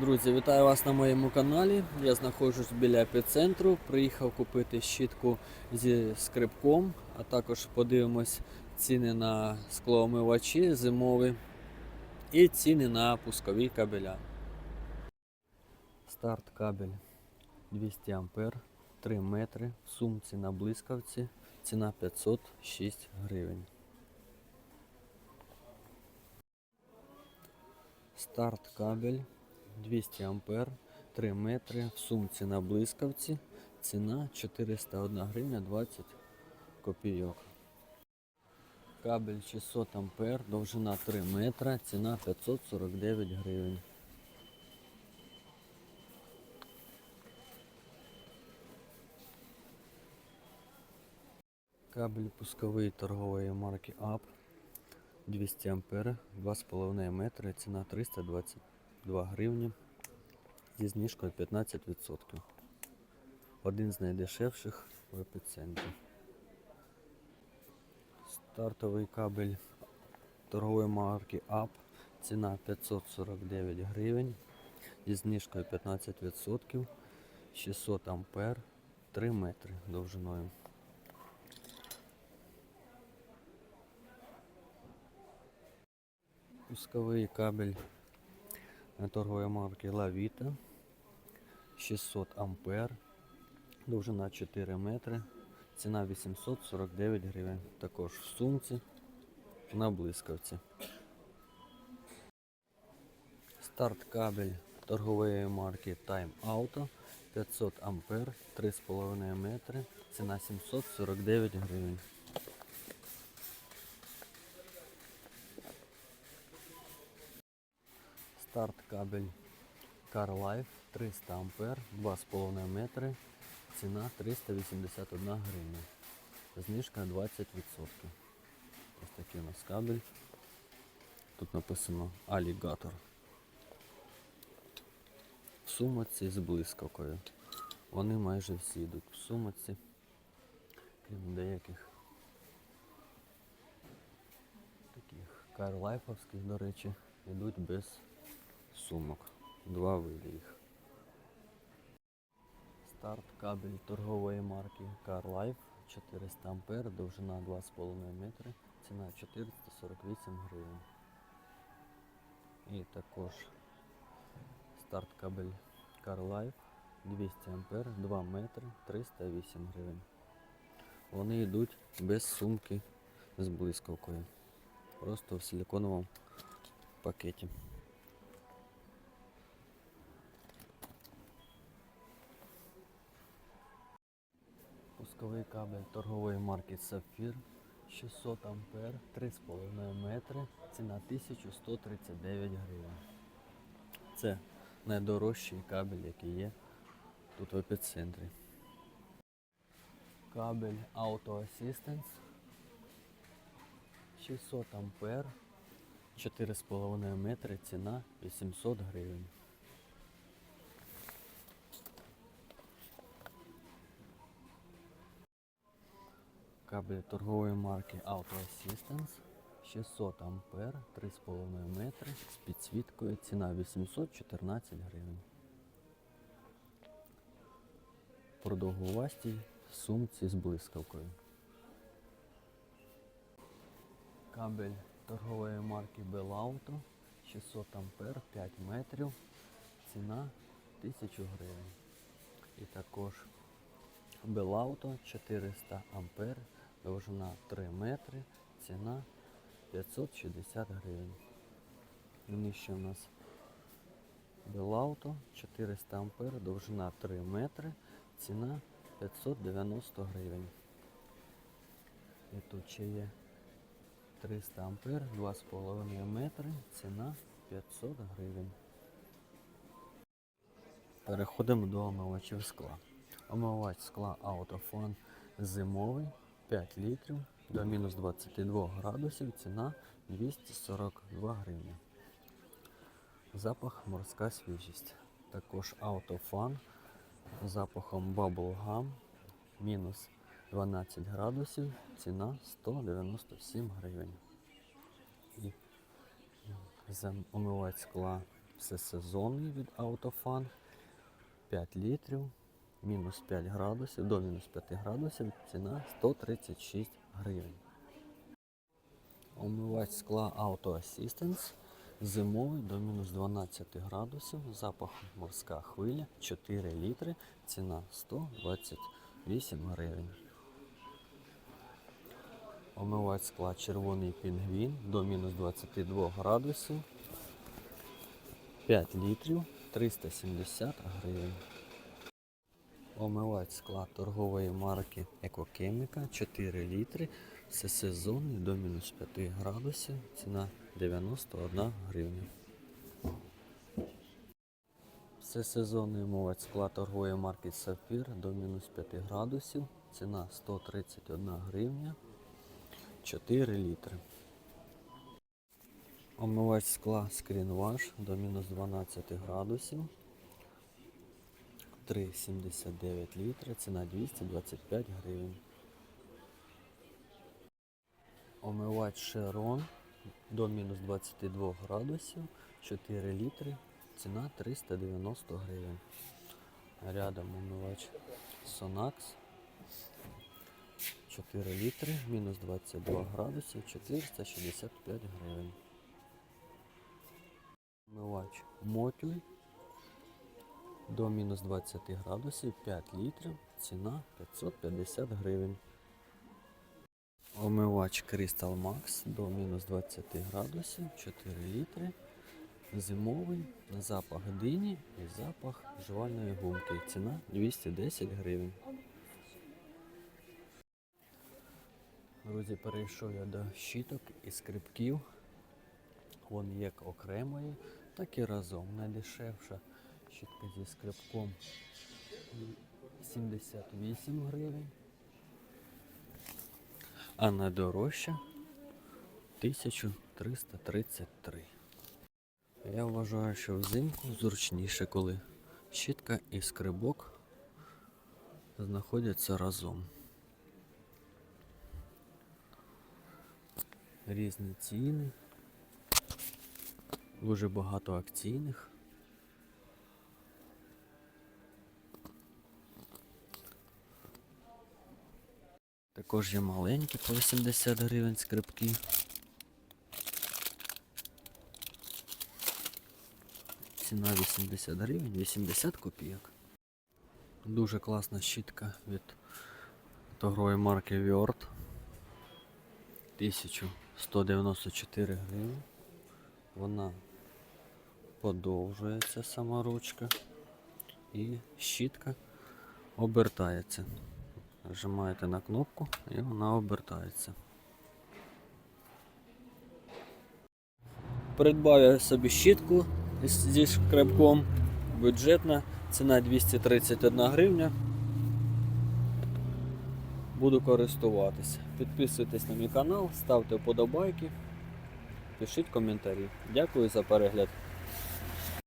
Друзі, вітаю вас на моєму каналі. Я знаходжусь біля епіцентру. Приїхав купити щітку зі скрипком, а також подивимось ціни на склоомивачі зимові і ціни на пускові кабеля. Старт кабель 200 ампер, 3 метри, в сумці на блискавці, ціна 506 гривень. Старт кабель 200 ампер, 3 метри, в сумці на блискавці, ціна 401 гривня 20 копійок. Кабель 600 ампер, довжина 3 метра, ціна 549 гривень. Кабель пусковий торгової марки АП 200 ампер, 2,5 метри, ціна 322 гривні зі знижкою 15%. Один з найдешевших в епіцентрі. Стартовий кабель торгової марки АП, ціна 549 гривень зі знижкою 15%, 600 ампер, 3 метри довжиною. Пусковий кабель торгової марки Lavita 600 ампер, довжина 4 метри, ціна 849 гривень. Також в сумці на блискавці. Старт кабель торгової марки Time Auto 500 ампер, 3,5 метри, ціна 749 гривень. Старт кабель CarLife 300 ампер, 2,5 метри, ціна 381 гривня. Знижка 20%. Ось такий у нас кабель. Тут написано алігатор. В сумочці з блискавкою. Вони майже всі йдуть в сумочці, крім деяких таких карлайфовських, до речі, йдуть без сумок. Два види. Старт кабель торгової марки CarLife 400 ампер, довжина 2,5 метри, ціна 448 гривень. І також старт кабель CarLife 200 ампер, 2 метри, 308 гривень. Вони йдуть без сумки з блискавкою. Просто в силиконовому пакеті. Пусковий кабель торгової марки Сапфір 600 ампер, 3,5 метри, ціна 1139 гривень. Це найдорожчий кабель, який є тут в епіцентрі. Кабель Auto Assistance 600 ампер, 4,5 метри, ціна 800 гривень. Кабель торгової марки Auto Assistance 600 ампер, 3,5 метри з підсвіткою. Ціна 814 гривень. Продовгувастій сумці з блискавкою. Кабель торгової марки Belauto 600 ампер, 5 метрів. Ціна 1000 гривень. І також Белауто 400 ампер, довжина 3 метри, ціна 560 гривень. Нижче у нас Белауто 400 ампер, довжина 3 метри, ціна 590 гривень. І тут ще є 300 ампер, 2,5 метри, ціна 500 гривень. Переходимо до омивачів скла. Омивач скла Autofon зимовий 5 літрів до мінус 22 градусів. Ціна 242 гривні. Запах морська свіжість. Також Autofan з запахом Bubblegum мінус 12 градусів. Ціна 197 гривень. І омивач скла всесезонний від Autofan. 5 літрів, мінус 5 градусів, до мінус 5 градусів, ціна 136 гривень. Омивач скла Auto Assistance зимовий до мінус 12 градусів, запах морська хвиля, 4 літри, ціна 128 гривень. Омивач скла червоний пінгвін до мінус 22 градусів, 5 літрів, 370 гривень. Омивач скла торгової марки Екокеміка 4 літри, всесезонний до мінус 5 градусів, ціна 91 гривня. Всесезонний омивач скла торгової марки Сапфір до мінус 5 градусів, ціна 131 гривня, 4 літри. Омивач скла Screen до мінус 12 градусів. 3,79 літри, ціна 225 гривень. Омивач Шерон до мінус 22 градусів, 4 літри, ціна 390 гривень. Рядом омивач Sonax 4 літри, мінус 22 градусів, 465 гривень. Омивач Мотюль до мінус 20 градусів 5 літрів, ціна 550 гривень. Омивач Crystal Max до мінус 20 градусів 4 літри. Зимовий запах дині і запах жувальної гумки. Ціна 210 гривень. Друзі, перейшов я до щіток і скрипків. Вони як окремої, так і разом. Найдешевша щітка зі скрипком 78 гривень. А найдорожча 1333. Я вважаю, що взимку зручніше, коли щітка і скрибок знаходяться разом. Різні ціни. Дуже багато акційних. Також є маленькі по 80 гривень скрипки. Ціна 80 гривень, 80 копійок. Дуже класна щітка від торгової марки Word. 1194 гривень. Вона подовжується сама ручка і щітка обертається. Нажимаєте на кнопку і вона обертається. Придбав я собі щітку зі шкребком. Бюджетна, ціна 231 гривня. Буду користуватися. Підписуйтесь на мій канал, ставте вподобайки, пишіть коментарі. Дякую за перегляд.